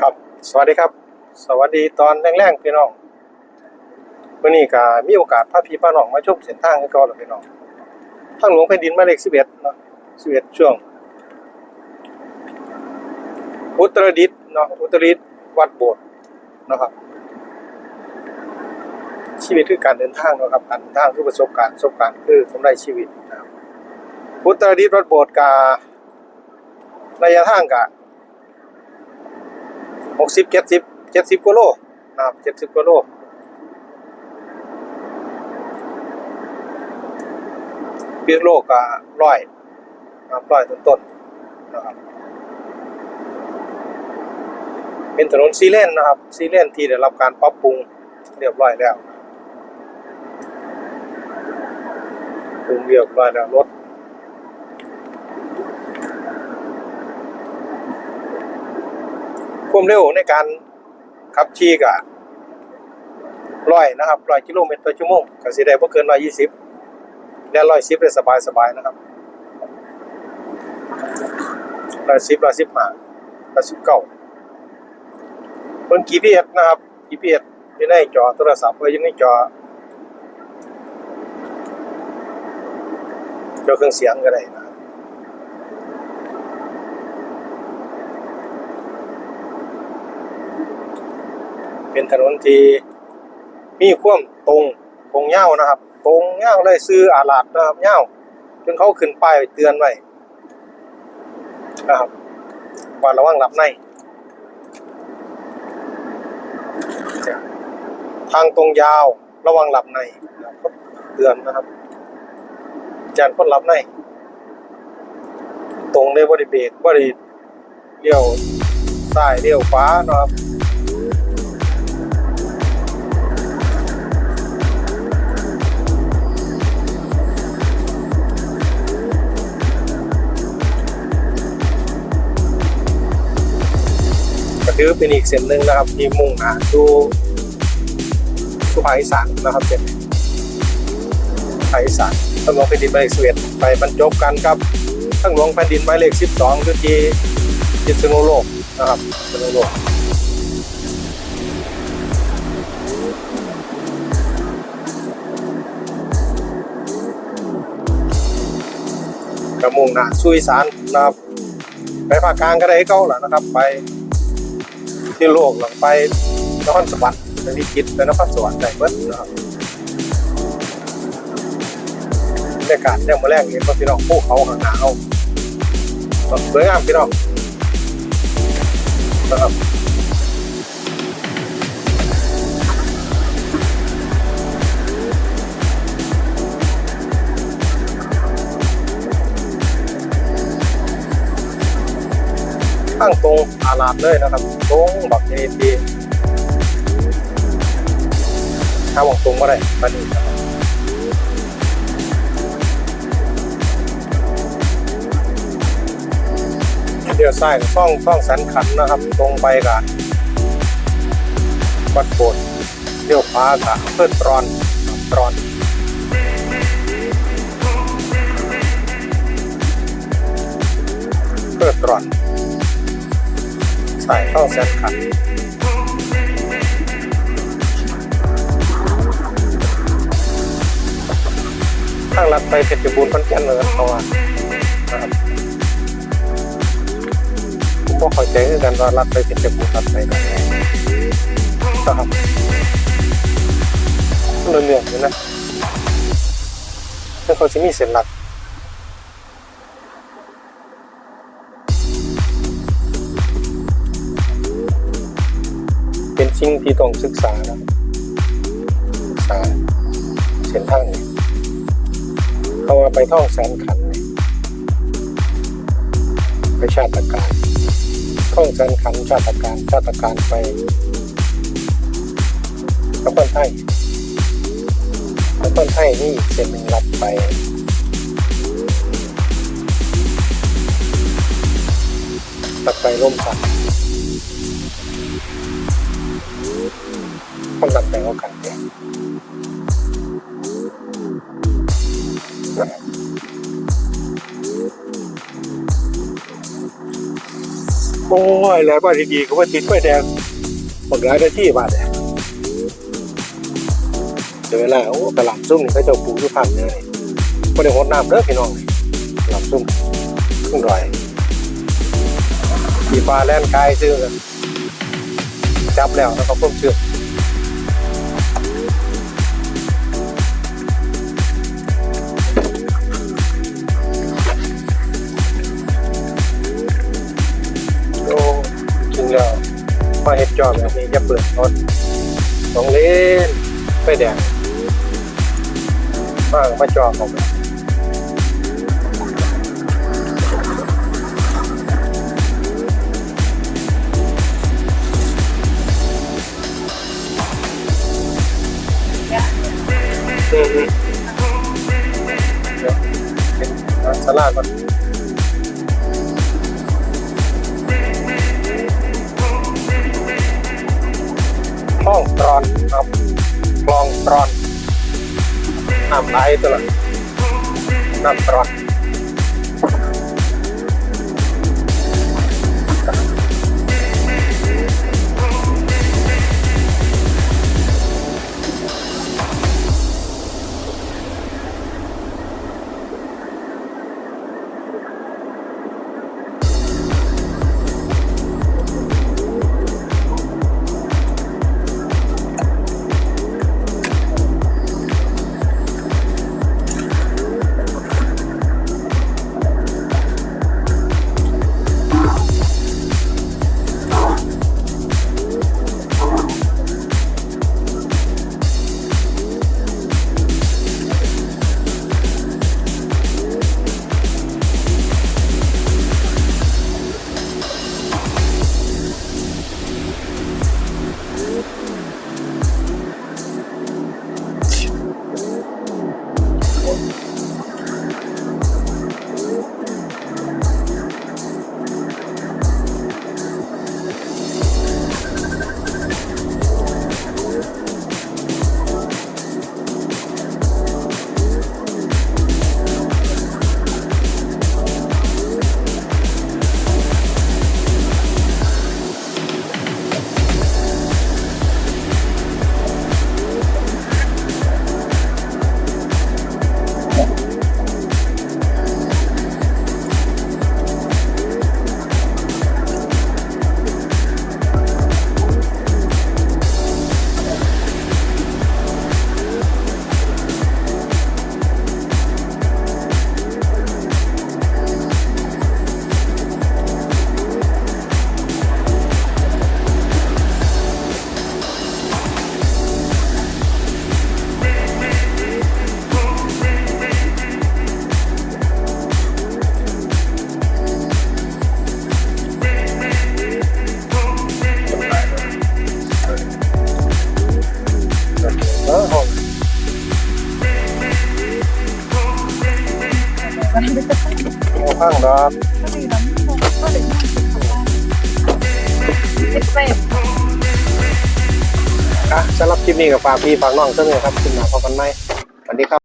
ครับ สวัสดีครับ สวัสดีตอนแรงๆพี่น้องวันนี้ก็มีโอกาสพาพี่พาน้องมาชมเส้นทางกันก่อนแล้วพี่น้องทางหลวงแผ่นดินมาเลข11เอ็ดเนาะ11ช่วง อุตรดิตเนาะอุตรดิตวัดโบสถ์นะครับ ชีวิตคือการเดินทางนะครับ การเดินทางคือประสบการณ์ประสบการณ์คือกำไรชีวิตนะครับอุตรดิตวัดโบสถ์การะยะทางกะ หกสิบเจ็ดสิบเจ็ดสิบกิโลนะครับเจ็ดสิบกิโลพิษณุโลกก็ร้อยนะครับร้อยต้นต้นนะครับเป็นถนนซีเลนนะครับซีเลนที่ได้รับการปรับปรุงเรียบร้อยแล้วปรุงเรียบร้อยแล้วรถ ความเร็วในการขับขี่กะร้อยนะครับร้อยกิโลเมตรต่อชั่วโมงก็สิได้บ่เกินร้อยยี่สิบและร้อยสิบได้สบายสบายๆนะครับร้อยสิบร้อยสิบห้าร้อยสิบเก้าเพิ่น GPS นะครับ GPS อยู่ในจอโทรศัพท์ไว้อยู่ในจอจอเครื่องเสียงก็ได้นะครับ เป็นถนนที่มีความตรงตรงเง่านะครับ ตรงเง่าวเลยซื้ออาลาดนะครับเง่าวจนเขาขึ้นป้ายไว้เตือนไว้นะครับว่าระวังหลับในทางตรงยาวระวังหลับในเตือนนะครับจานคนหลับใน ตรงเลยบริเบรกบริเลี้ยวซ้ายเลี้ยวขวานะครับ ถือเป็นอีกเส้นหนึ่งนะครับที่มุ่งหน้าสู่สู่ภาคอีสานนะครับเป็นภาคอีสานทางหลวงแผ่นดินหมายเลขสิบเอ็ดไปบรรจบกันครับทางหลวงแผ่นดินหมายเลขสิบสองคือที่พิษณุโลกนะครับพิษณุโลกกระมุงหนาสู่อีสานนะครับไปภาคกลางก็ได้ให้าแหละนะครับ ไป ที่โลกหลังไปนครสวรรค์ไปวิจิตรไปนครสวรรค์ได้เบิดนะครับบรรยากาศเนี่ยมาแรกเห็นว่าพี่น้องภูเขาหางหนาวสวยงามพี่น้องนะครับ ตั้งตรงอาลาดเลยนะครับตรงบักเอทีถ้าบอกตรงก็ได้ปานนี้นะครับเดี๋ยวซ้ายซ่องซ่องสันขันนะครับ ตรงไปกับวัดโบสถ์เดี๋ยวขวากับเพื่อตรอนตรอนเพื่อตรอน ใส่เข้าแซนขันข้างลัดไปเพชรบูรณ์พันแก่นเลยเพราะว่านะครับผมก็คอยใจคือกันว่าลัดไปเพชรบูรณ์ลัดไปกันนะครับเรื่องๆอยู่นะเรื่องเขาจะมีเส้นหลัก่งที่ต้องศึกษานะศึกษาเส้นทางนี้เขาว่าไปท่องแสนขันนี่ไปชาติการท่องแสนขันชาติการชาติการไปนครไทยนครไทยนี่เส้นหนึ่งลัดไปลัดไปร่มสัก คนละแปลว่ากันเนี่ยโอ้ยแล้วบ้านดีๆก็ว่าติดไฟแดงบักหลายหน้าที่บ้าดเนี่ยเดี๋ยวเวลาโอ้กระหล่ำซุ่มนี่เขาเจะปลูกอยู่พันเลยไม่ได้หดน้ำเด้อพี่น้องกระหล่ำซุ่มขึ้นดอยมีปลาแล่นกายซื้อกันจับแล้วแล้วก็เพุ่มเชือก จะเปิดรถต้องเล่นไฟแดงบ้างมาจอบออกไป คลองตรอ โอ้ข้างดอกอะสำหรับคลิปนี้กับฝากพี่ฝากน้องเท่านี้ครับคุณนมอพบกันไหมสวัสดีครับ